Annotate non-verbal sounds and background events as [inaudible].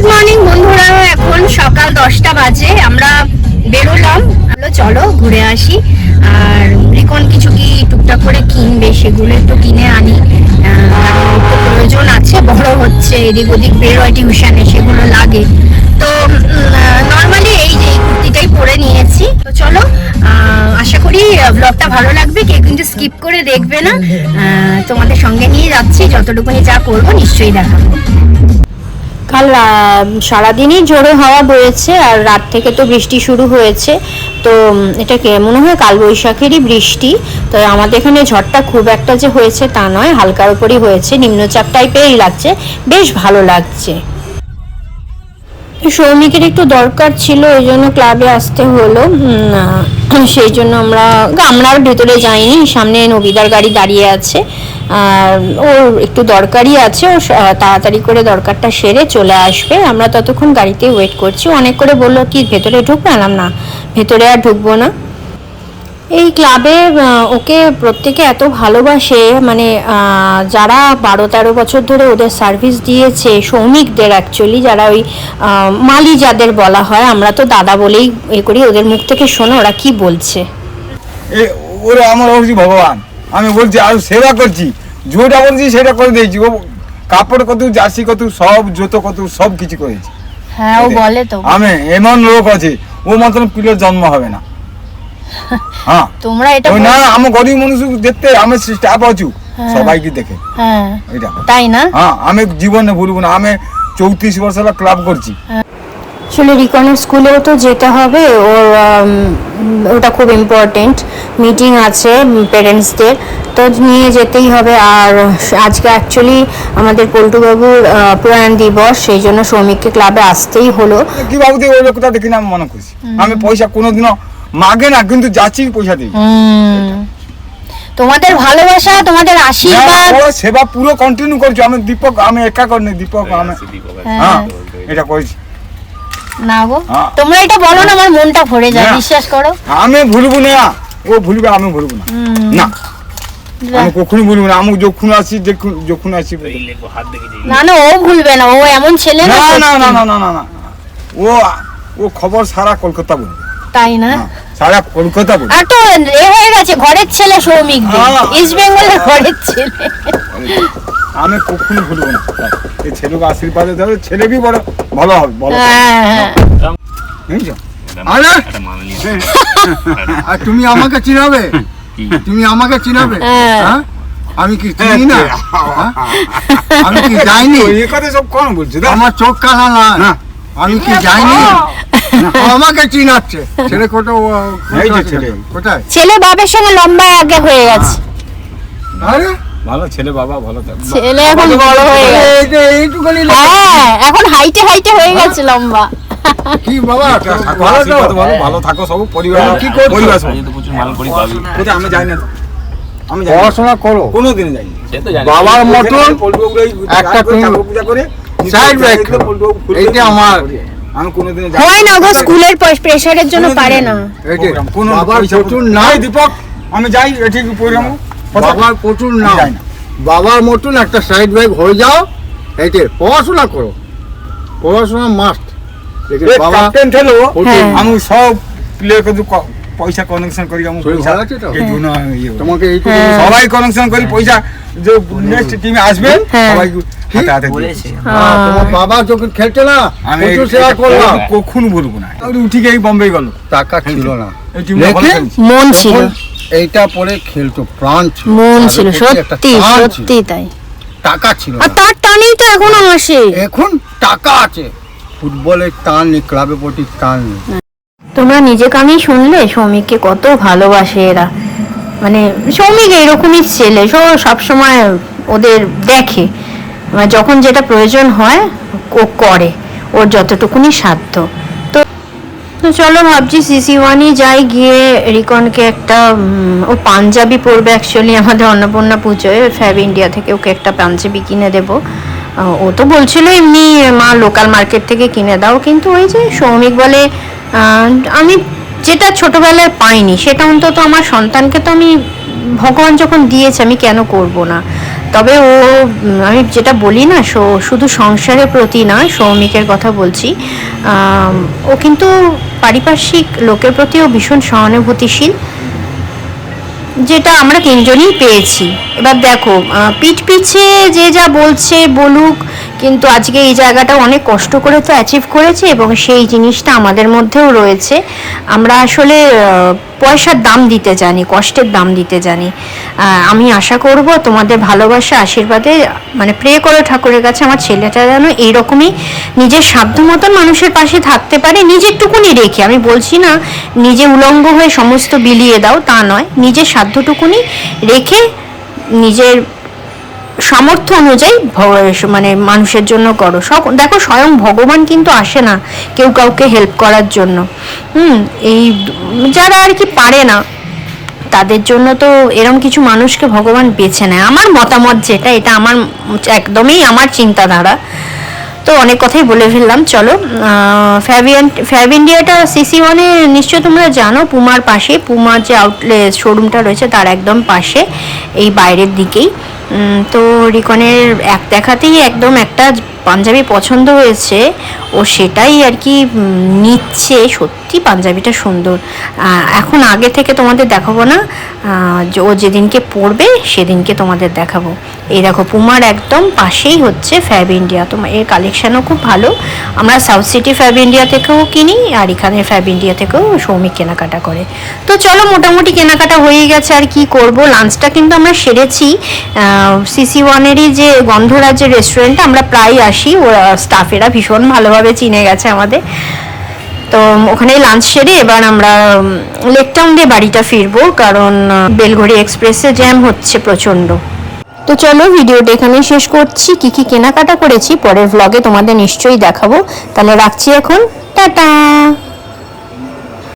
Good morning বন্ধুরা। এখন সকাল দশটা বাজে। আমরা বেরোলাম। হলো চলো ঘুরে আসি। আর রিকন কিছু কি টুকটাক করে কিনবে সেগুলো একটু কিনে আনি। প্রয়োজন আছে, বড় হচ্ছে, এদিক ওদিক বেরোয় টিউশনে, সেগুলো লাগে। তো নর্মালি এই যে কুর্তিটাই পরে নিয়েছি। তো চলো আশা করি ব্লগটা ভালো লাগবে। কেউ কিন্তু স্কিপ করে দেখবে না। তোমাদের সঙ্গে নিয়ে যাচ্ছি। যতটুকুনি যা করব, নিশ্চয়ই দেখাবো। কাল সারাদিনই জোরে হাওয়া বয়েছে আর রাত থেকে তো বৃষ্টি শুরু হয়েছে। তো এটা কে, মনে হয় কালবৈশাখেরই বৃষ্টি। তো আমাদের এখানে ঝড়টা খুব একটা যে হয়েছে তা নয়, হালকার উপরই হয়েছে, নিম্নচাপ টাইপেরই লাগছে, বেশ ভালো লাগছে। সৌমিকের একটু দরকার ছিল ওই জন্য ক্লাবে আসতে হলো। সেই জন্য আমরা আমরা ভেতরে যাইনি, সামনে নবিদার গাড়ি দাঁড়িয়ে আছে। ওর একটু দরকারই আছে, ও তাড়াতাড়ি করে দরকারটা সেরে চলে আসবে। আমরা ততক্ষণ গাড়িতে ওয়েট করছি। অনেক করে বলল, কি, ভেতরে ঢুকবে? আলাম না, ভেতরে আর ঢুকবো না। এই ক্লাবে ওকে প্রত্যেকে এত ভালোবাসে মানে যারা বারো তেরো বছর ধরে ওদের সার্ভিস দিয়েছে সৌমিকদের অ্যাকচুয়ালি যারা ওই মালি যাদের বলা হয়, আমরা তো দাদা বলেই এ করি, ওদের মুখ থেকে শোনো ওরা কি বলছে। ওরা আমার ভগবান। আমি বলছি, আর সেবা করছি। যেটা বলছি সেটা করে দিয়েছি। ও কাপড় কত জার্সি কত সব জুতো কত সব কিছু করেছি। হ্যাঁ ও বলে তো। আমি এমন লোক আছে ও মতন পিলের জন্ম হবে না। [laughs] হ্যাঁ। তোমরা এটা না আমার গরিব মানুষ দেখতে আমি স্টাফ আছু হ্যাঁ। সবাইকে দেখে। হ্যাঁ। এটা তাই না? হ্যাঁ আমি জীবনে ভুলবো না আমি চৌত্রিশ বছর ক্লাব করছি। আসলে রিকনের স্কুলেও তো যেতে হবে ওর ওটা খুব ইম্পর্টেন্ট মিটিং আছে প্যারেন্টসদের তো নিয়ে যেতেই হবে। আর আজকে অ্যাকচুয়ালি আমাদের পল্টুবাবুর প্রয়াণ দিবস সেই জন্য শ্রমিককে ক্লাবে আসতেই হলো। কি বাবুতে ওই লোকটা দেখি না আমি মনে খুশি আমি পয়সা কোনোদিনও মাগে না কিন্তু যাচ্ছি পয়সা দিই তোমাদের ভালোবাসা তোমাদের হ্যাঁ, ও সেবা পুরো কন্টিনিউ করছ। আমি দীপক আমি একা করিনি দীপক আমি হ্যাঁ এটা করেছি। না গো। তোমরা এটা বলো না আমার মনটা ভরে যায় বিশ্বাস করো। আমি ভুলবো না। ও ভুলবে আমি ভুলবো না। না। আমি কখনো ভুলবো না। আমি যখন আসি যখন যখন আসি না না ও ভুলবে না। ও এমন ছেলে না না না না না না না না। ও ও খবর সারা কলকাতা বলবে। তাই না? হ্যাঁ, সারা কলকাতা বলবে। আর তো এ হয়ে গেছে ঘরের ছেলে সৌমিক। ইস্ট বেঙ্গলের ঘরের ছেলে। আমি কখনো ভুলবো না। এই ছেলেকে আশীর্বাদে দেবে ছেলে কি বড় ভালো হবে ভালো হবে। হ্যাঁ হ্যাঁ বুঝছ আরে! [laughs] তুমি আমাকে চিনাবে? তুমি আমাকে চিনাবে? হ্যাঁ। হ্যাঁ? আমি কি চিনি না? হ্যাঁ? আমি কি যাইনি? [laughs] এই কথা সব কোন বলছে? আমার চোখ কানা না। না। আমি কি যাইনি? আমাকে চিনাচ্ছে। ছেলে কোটা এই যে ছেলে। কোথায়? ছেলে বাবার সঙ্গে লম্বা আগে হয়ে গেছে। আরে! ভালো ছেলে বাবা ভালো থাকবে ছেলে এখন বড় হয়ে গেছে। হ্যাঁ এখন হাইটে হাইটে হয়ে গেছে লম্বা। কি বাবা থাকো, ভালো আশীর্বাদ ভালো ভালো থাকো সব পরিবার কি করছ? পরিবার প্রচুর মাল করি পাবি কোথায়? আমি যাই না। আমি পড়াশোনা করো। কোনোদিন যাই জানি। বাবার মতন একটা পূজা করে এইটা আমার- আমি কোনোদিন হয় না গো স্কুলের জন্য পারে না। কোনো বাবার পয়সা প্রচুর পত্র- দীপক আমি যাই এটি প্রোগ্রাম বাবার প্রচুর নাম না। বাবার মতন একটা সাইড ব্যাগ হয়ে যাও এইটে পড়াশোনা করো পড়াশোনা মাস্ট বাবা ক্যাপ্টেন। আমি সব প্লেয়ার কিন্তু পয়সা কানেকশন করি আমি পয়সা ইয়ে। তোমাকে হ্যাঁ। সবাই কানেকশন করি পয়সা যে নেক্সট টিমে আসবে হ্যাঁ। সবাই হাতে হাতে দিয়ে বলেছে দিই। হ্যাঁ, তোমার বাবা যখন খেলছে না আমি সেবা করলাম কখনো বলব না উঠি গিয়ে বম্বে গেল টাকা ছিল না। মন ছিল এইটা পরে খেলতো প্রাণ ছিল। মন ছিল সত্যি সত্যি তাই। টাকা ছিল। আর তার টানেই তো এখনও আসে এখন টাকা আছে। ফুটবলের টান নেই ক্লাবে প্রতি টান নেই। তোমরা নিজে কানেই শুনলে সৌমিককে কত ভালোবাসে এরা। মানে সৌমিক এরকমই ছেলে সব সবসময় ওদের দেখে। মানে যখন যেটা প্রয়োজন হয় ও করে। ওর যতটুকুনি সাধ্য। তো চলো ভাবছি সিসি ওয়ানই যাই, গিয়ে রিকনকে একটা ও পাঞ্জাবি পরবে অ্যাকচুয়ালি আমাদের অন্নপূর্ণা পুজোয় ফ্যাব ইন্ডিয়া থেকে ওকে একটা পাঞ্জাবি কিনে দেবো। ও তো বলছিল এমনি, মা লোকাল মার্কেট থেকে কিনে দাও, কিন্তু ওই যে সৌমিক বলে আমি যেটা ছোটবেলায় পাইনি, সেটা অন্তত আমার সন্তানকে তো আমি ভগবান যখন দিয়েছে, আমি কেন করব না? তবে ও আমি যেটা বলি না শুধু সংসারের প্রতি না সৌমিকের কথা বলছি ও কিন্তু পারিপার্শ্বিক লোকের প্রতিও ভীষণ সহানুভূতিশীল, যেটা আমরা তিনজনই পেয়েছি। এবার দেখো পিঠ পিছে যে যা বলছে, বলুক কিন্তু আজকে এই জায়গাটা অনেক কষ্ট করে তো অ্যাচিভ করেছে এবং সেই জিনিসটা আমাদের মধ্যেও রয়েছে। আমরা আসলে পয়সার দাম দিতে জানি, কষ্টের দাম দিতে জানি। আমি আশা করব তোমাদের ভালোবাসা, আশীর্বাদে মানে প্রে করো ঠাকুরের কাছে, আমার ছেলেটা যেন এইরকমই নিজের সাধ্য মতন মানুষের পাশে থাকতে পারে নিজের টুকুনি রেখে। আমি বলছি না, নিজে উলঙ্গ হয়ে সমস্ত বিলিয়ে দাও, তা নয়। নিজের সাধ্যটুকুনি রেখে নিজের সামর্থ্য অনুযায়ী মানে মানুষের জন্য করো। সব দেখো, স্বয়ং ভগবান কিন্তু আসে না কেউ কাউকে হেল্প করার জন্য। হুম, এই যারা আর কি পারে না, তাদের জন্য তো এরম কিছু মানুষকে ভগবান বেছে নেয়। আমার মতামত যেটা, এটা আমার একদমই আমার চিন্তাধারা। তো অনেক কথাই বলে ফেললাম, চলো। ফ্যাবিয়ান ফ্যাব ইন্ডিয়াটা সিসি ওয়ানে নিশ্চয় তোমরা জানো পুমার পাশে। পুমার যে আউটলেট শোরুমটা রয়েছে, তার একদম পাশে, এই বাইরের দিকেই। তো রিকনের এক দেখাতেই একদম একটা পাঞ্জাবি পছন্দ হয়েছে, ও সেটাই আর কি নিচ্ছে। সত্যি পাঞ্জাবিটা সুন্দর। এখন আগে থেকে তোমাদের দেখাবো না ও যেদিনকে পড়বে সেদিনকে তোমাদের দেখাবো। এই দেখো, পুমার একদম পাশেই হচ্ছে ফ্যাব ইন্ডিয়া তোমার এর কালেকশানও খুব ভালো। আমরা সাউথ সিটি ফ্যাব ইন্ডিয়া থেকেও কিনি, আর এখানে ফ্যাব ইন্ডিয়া থেকেও সৌমিক কেনাকাটা করে। তো চলো, মোটামুটি কেনাকাটা হয়ে গেছে, আর কি করব? লাঞ্চটা কিন্তু আমরা সেরেছি। সিসি ওয়ানেরই যে গন্ধরাজের রেস্টুরেন্টটা আমরা প্রায় আসি, ওরা স্টাফেরা ভীষণ ভালোভাবে চিনে গেছে আমাদের। তো ওখানে লাঞ্চ সেরে এবার আমরা লেকটাউন দিয়ে বাড়িটা ফিরবো, কারণ বেলঘড়ি এক্সপ্রেসে জ্যাম হচ্ছে প্রচণ্ড। তো চলো ভিডিওটা এখানেই শেষ করছি। কি কি কেনাকাটা করেছি, পরের ভ্লগে তোমাদের নিশ্চয়ই দেখাবো। তাহলে রাখছি এখন। টাটা!